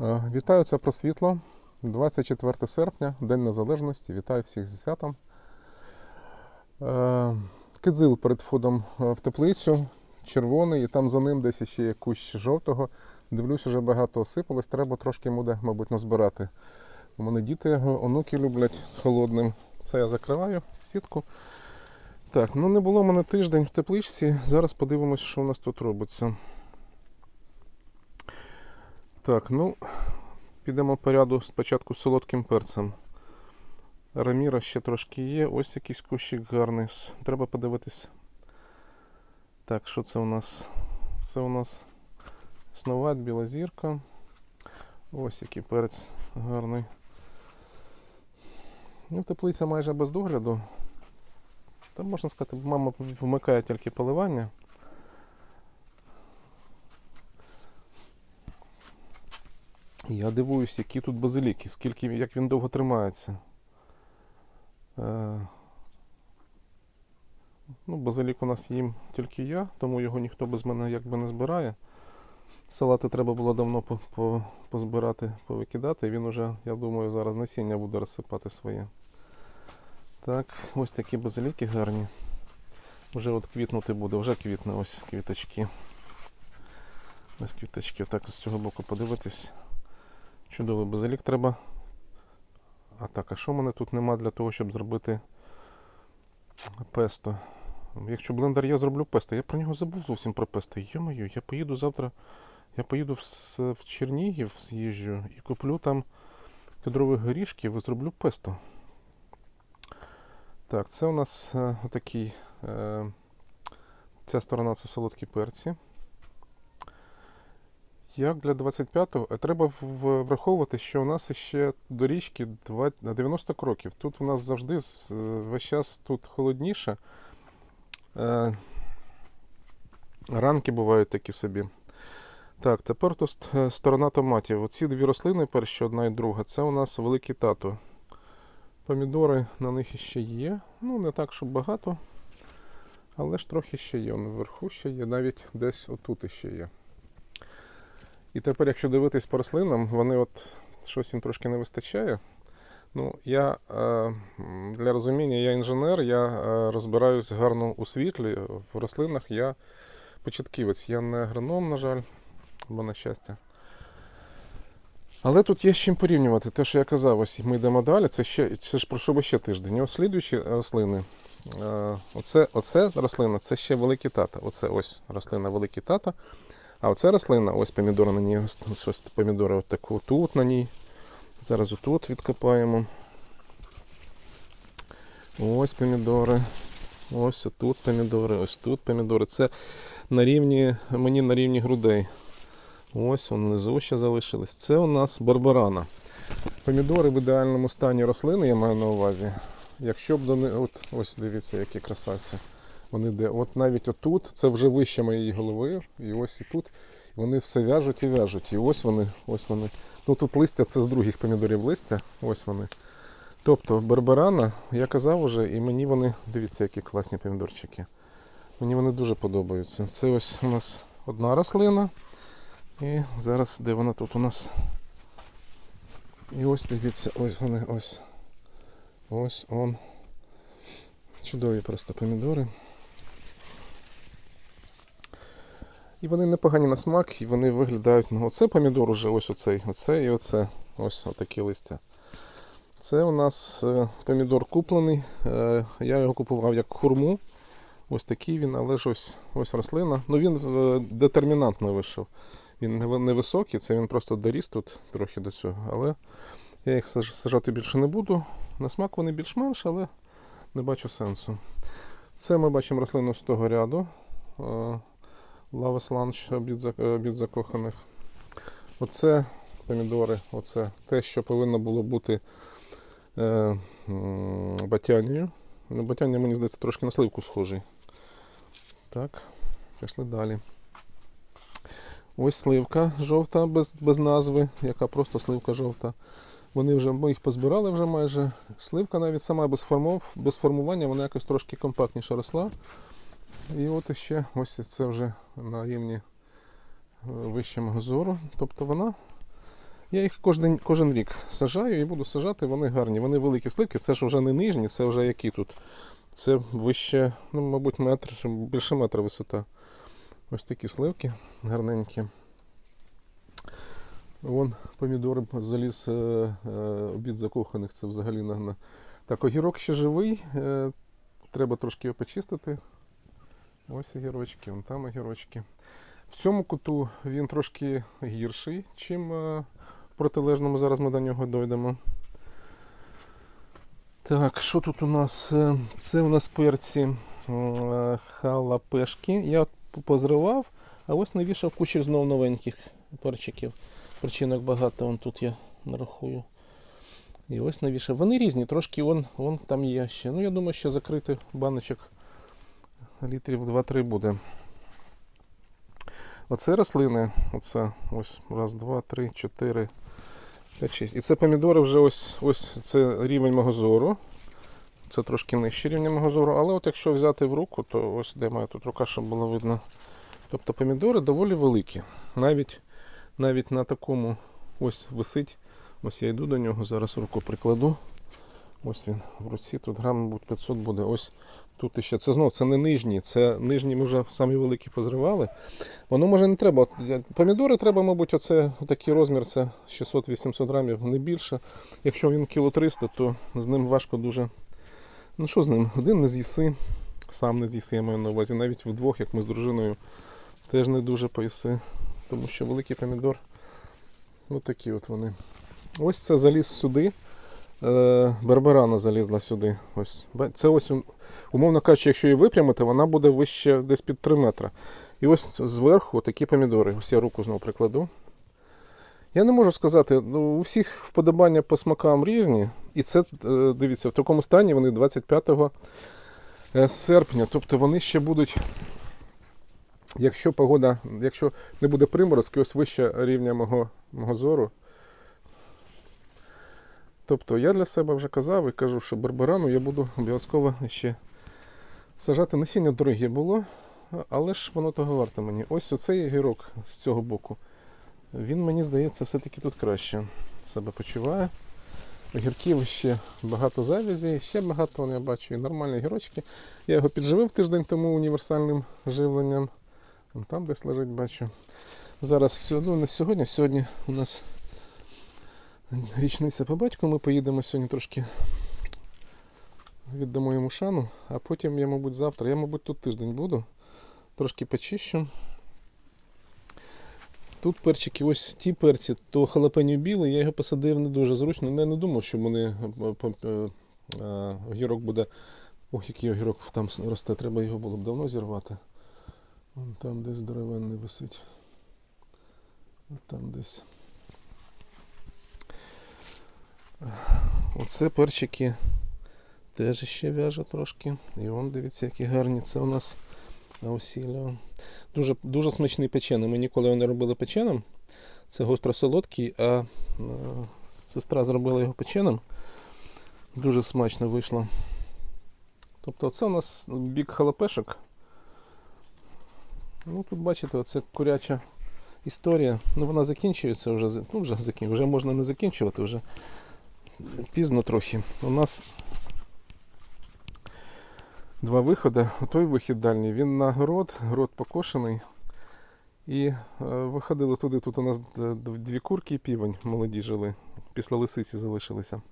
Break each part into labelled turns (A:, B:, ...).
A: Е, Вітаю, це про світло. 24 серпня, День Незалежності. Вітаю всіх зі святом. Е, Кизил перед входом е, в теплицю, червоний, і там за ним десь ще є кущ жовтого. Дивлюсь, вже багато осипалось, треба трошки буде, мабуть, назбирати. У мене діти його, онуки люблять холодним. Це я закриваю сітку. Так, ну не було в мене тиждень в тепличці. Зараз подивимось, що у нас тут робиться. Так, ну, підемо по ряду спочатку з солодким перцем. Раміра ще трошки є. Ось якийсь кущик гарний. Треба подивитись. Так, що це у нас? Це у нас сноват, біла зірка. Ось який перець гарний. Ну, теплиця майже без догляду. Там можна сказати, мама вмикає тільки поливання. Я дивуюсь, які тут базиліки, скільки, як він довго тримається. Е, ну, базилік у нас їм тільки я, тому його ніхто без мене якби не збирає. Салати треба було давно по, по, позбирати, повикидати. Він уже, я думаю, зараз насіння буде розсипати своє. Так, ось такі базиліки гарні. Вже от квітнути буде, вже квітне ось квіточки. Ось квіточки. Отак з цього боку подивитись. Чудовий базилік треба. А так, а що в мене тут нема для того, щоб зробити песто? Якщо блендер є, зроблю песто. Я про нього забув зовсім про песто. Йо-моє, я поїду завтра. Я поїду в, в Чернігів, з'їжджу і куплю там кедрових горішків і зроблю песто. Так, це у нас е, отакий. Е, ця сторона це солодкі перці. Як для 25-го, Е, треба враховувати, що у нас ще до річки 90 кроків. Тут у нас завжди весь час тут холодніше. Е, Ранки бувають такі собі. Так, тепер тут е, сторона томатів. Оці дві рослини, перші одна і друга, це у нас великий тато. Помідори на них ще є. Ну, не так, щоб багато. Але ж трохи ще є. Вверху ще є, навіть десь отут ще є. І тепер, якщо дивитись по рослинам, вони от щось їм трошки не вистачає. Ну, я е, для розуміння, я інженер, я е, розбираюсь гарно у світлі. В рослинах я початківець. Я не агроном, на жаль, або на щастя. Але тут є з чим порівнювати. Те, що я казав, ось ми йдемо далі. Це ще це ж пройшов ще тиждень. Ось слідуючі рослини. Е, оце, оце рослина, це ще великі тата. Оце ось рослина великі тата. А оця рослина, ось помідори на ній, ось тут щось помідори отаку тут на ній. Зараз отут відкопаємо. Ось помідори. Ось тут помідори, ось тут помідори. Це на рівні, мені на рівні грудей. Ось вони внизу ще залишились. Це у нас барбарана. Помідори в ідеальному стані рослини, я маю на увазі. Якщо б до них, от ось дивіться, які красавці. Вони де, от навіть отут, це вже вище моєї голови, і ось і тут. Вони все в'яжуть і в'яжуть. І ось вони, ось вони. Ну тут листя це з других помідорів листя. Ось вони. Тобто барбарана, я казав уже, і мені вони, дивіться, які класні помідорчики. Мені вони дуже подобаються. Це ось у нас одна рослина. І зараз де вона тут у нас? І ось дивіться, ось вони, ось. Ось он. Чудові просто помідори. І вони непогані на смак, і вони виглядають. Ну, оце помідор уже, ось оцей, оце і оце. Ось отакі листя. Це у нас е, помідор куплений. Е, я його купував як хурму. Ось такий він, але ж ось, ось рослина. Ну він е, детермінантно вийшов. Він невисокий, це він просто доріс тут трохи до цього. Але я їх сажати більше не буду. На смак вони більш-менш, але не бачу сенсу. Це ми бачимо рослину з того ряду. Е, ланч обід, е, закоханих. Оце помідори, оце те, що повинно було бути е, батянію. Ну, батянія, мені здається, трошки на сливку схожий. Так, пішли далі. Ось сливка жовта без, без назви, яка просто сливка жовта. Вони вже, ми їх позбирали вже майже. Сливка навіть сама без, формов, без формування, вона якось трошки компактніше росла. І от іще ось це вже на рівні е, вищого зору. Тобто вона Я їх кожен, кожен рік сажаю і буду сажати, вони гарні. Вони великі сливки, це ж вже не нижні, це вже які тут. Це вище, ну, мабуть, метр, більше метра висота. Ось такі сливки гарненькі. Вон помідори заліз е, е, обід закоханих, це взагалі на, на. Так, огірок ще живий. Е, треба трошки його почистити. Ось огірочки, вон там огірочки. В цьому куту він трошки гірший, чим е, в протилежному. Зараз ми до нього дойдемо. Так, що тут у нас? Е, Це у нас перці е, халапешки. Я позривав, а ось навішав кучу знов новеньких перчиків. Перчинок багато, вон тут я нарахую. І ось навішав. Вони різні, трошки вон, вон там є ще. Ну, я думаю, що закрити баночок літрів 2-3 буде. Оце рослини. Оце ось раз, два, три, чотири, п'ять, шість. І це помідори вже ось, ось це рівень мого зору. Це трошки нижче рівня мого зору. Але от якщо взяти в руку, то ось де моя тут рука, щоб було видно. Тобто помідори доволі великі. Навіть, навіть на такому ось висить. Ось я йду до нього, зараз руку прикладу. Ось він в руці, тут грам, мабуть, 500 буде. Ось тут іще. Це знов, це не нижні, це нижні ми вже самі великі позривали. Воно може не треба. Помідори треба, мабуть, оце такий розмір, це 600-800 грамів, не більше. Якщо він кіло 300, то з ним важко дуже. Ну що з ним? Один не з'їси, сам не з'їси, я маю на увазі. Навіть вдвох, як ми з дружиною, теж не дуже поїси. Тому що великий помідор. Ось такі от вони. Ось це заліз сюди. Е, Барбарана залізла сюди. Ось. Це ось, умовно кажучи, якщо її випрямити, вона буде вище десь під 3 метри. І ось зверху такі помідори. Ось я руку знову прикладу. Я не можу сказати, ну, у всіх вподобання по смакам різні. І це, е, дивіться, в такому стані вони 25 е, серпня. Тобто вони ще будуть, якщо погода, якщо не буде приморозки, ось вище рівня мого, мого зору. Тобто я для себе вже казав і кажу, що барбарану я буду обов'язково ще сажати. Насіння дороге було, але ж воно того варто мені. Ось оцей гірок з цього боку. Він, мені здається, все-таки тут краще себе почуває. Огірків ще багато завязі, ще багато я бачу і нормальні гірочки. Я його підживив тиждень тому універсальним живленням. Там десь лежить, бачу. Зараз ну, не сьогодні, сьогодні у нас річниця по батьку. Ми поїдемо сьогодні трошки віддамо йому шану, а потім я, мабуть, завтра. Я, мабуть, тут тиждень буду. Трошки почищу. Тут перчики, ось ті перці, то халапеньо білий, я його посадив не дуже зручно. Я не думав, що вони е, е, е, огірок буде. Ох, який огірок там росте, треба його було б давно зірвати. Вон там десь здоровенний висить. Там десь. Оце перчики теж ще в'яже трошки. І вон дивіться, які гарні. Це у нас аусіліо. Дуже, дуже смачний печений. Ми ніколи його не робили печеним. Це гостро солодкий, а сестра зробила його печеним. Дуже смачно вийшло. Тобто це у нас бік халапешок. Ну, тут бачите, оце куряча історія. Ну, вона закінчується вже. Ну, вже, вже можна не закінчувати, вже пізно трохи. У нас два виходи. Той вихід дальній, він на город, город покошений. І е, виходили туди. Тут у нас дві курки і півень молоді жили. Після лисиці залишилися.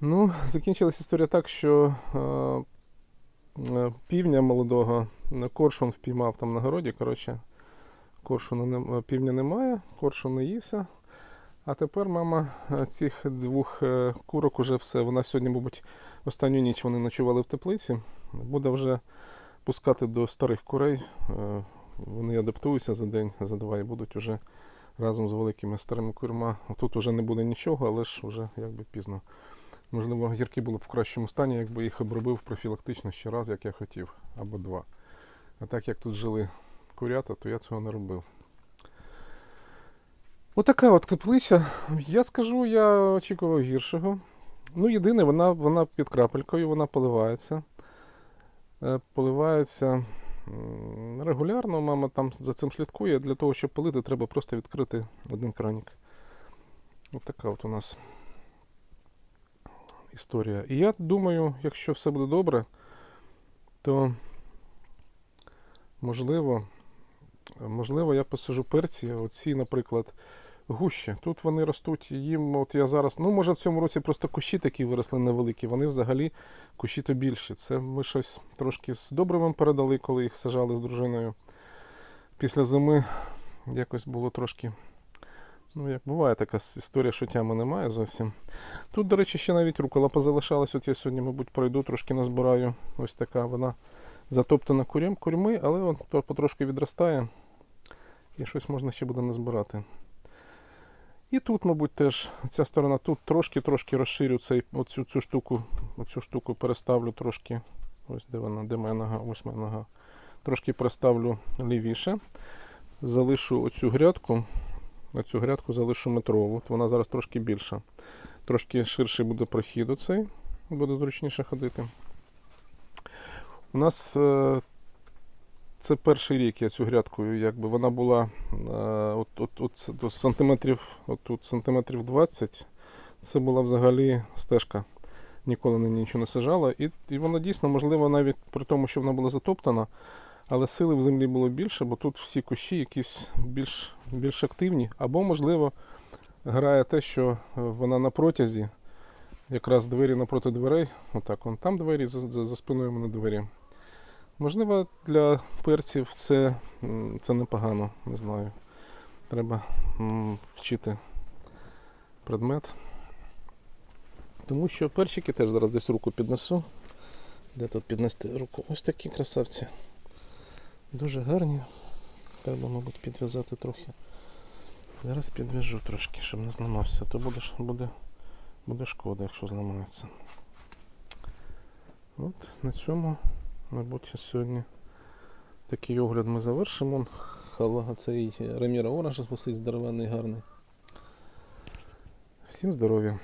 A: Ну, закінчилась історія так, що е, е, півня молодого коршун впіймав там на городі. Коротше, коршуну нем- півня немає, коршун не ївся. А тепер мама е, цих двох е, курок уже все. Вона сьогодні, мабуть, останню ніч вони ночували в теплиці. Буде вже пускати до старих курей. Е, Вони адаптуються за день, за два і будуть вже разом з великими старими курма. Тут вже не буде нічого, але ж вже якби пізно. Можливо, гірки були б в кращому стані, якби їх обробив профілактично ще раз, як я хотів, або два. А так як тут жили курята, то я цього не робив. Отака от теплиця. Я скажу, я очікував гіршого. Ну, єдине, вона, вона під крапелькою, вона поливається. Е, Поливається регулярно. Мама там за цим слідкує. Для того, щоб полити, треба просто відкрити один кранік. От така от у нас історія. І я думаю, якщо все буде добре, то можливо, можливо, я посажу перці. Оці, наприклад, гущі. Тут вони ростуть, їм, от я зараз, ну, може, в цьому році просто кущі такі виросли невеликі, вони взагалі кущі то більші. Це ми щось трошки з добривом передали, коли їх сажали з дружиною. Після зими якось було трошки. Ну, як буває така історія, що тями немає зовсім. Тут, до речі, ще навіть рукола позалишалась. От я сьогодні, мабуть, пройду, трошки назбираю. Ось така вона затоптана курям, курьми, але от потрошки відростає. І щось можна ще буде назбирати. І тут, мабуть, теж ця сторона тут трошки-трошки розширю цей, оцю цю штуку, оцю штуку переставлю трошки. Ось де вона, де моя нога, ось моя нога. Трошки переставлю лівіше. Залишу оцю грядку. Оцю грядку залишу метрову. Вона зараз трошки більша. Трошки ширший буде прохід оцей, буде зручніше ходити. У нас е, це перший рік я цю грядку, якби вона була е, до сантиметрів, от сантиметрів 20. Це була взагалі стежка. Ніколи на нічого не сажала. І, і вона дійсно, можливо, навіть при тому, що вона була затоптана, але сили в землі було більше, бо тут всі кущі якісь більш, більш активні. Або, можливо, грає те, що е, вона на протязі, якраз двері напроти дверей, отак, вон там двері, за, за, за спиною мене двері. Можливо, для перців це, це непогано, не знаю. Треба вчити предмет. Тому що перчики теж зараз десь руку піднесу. Де тут піднести руку? Ось такі красавці. Дуже гарні. Треба, мабуть, підв'язати трохи. Зараз підв'яжу трошки, щоб не зламався, то буде, буде, буде шкода, якщо зламається. От на цьому, мабуть, сьогодні такий огляд ми завершимо. Халага цей Реміра Оранж висить здоровенний, гарний. Всім здоров'я!